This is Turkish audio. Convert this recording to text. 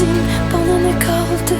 demişsin bana ne kaldı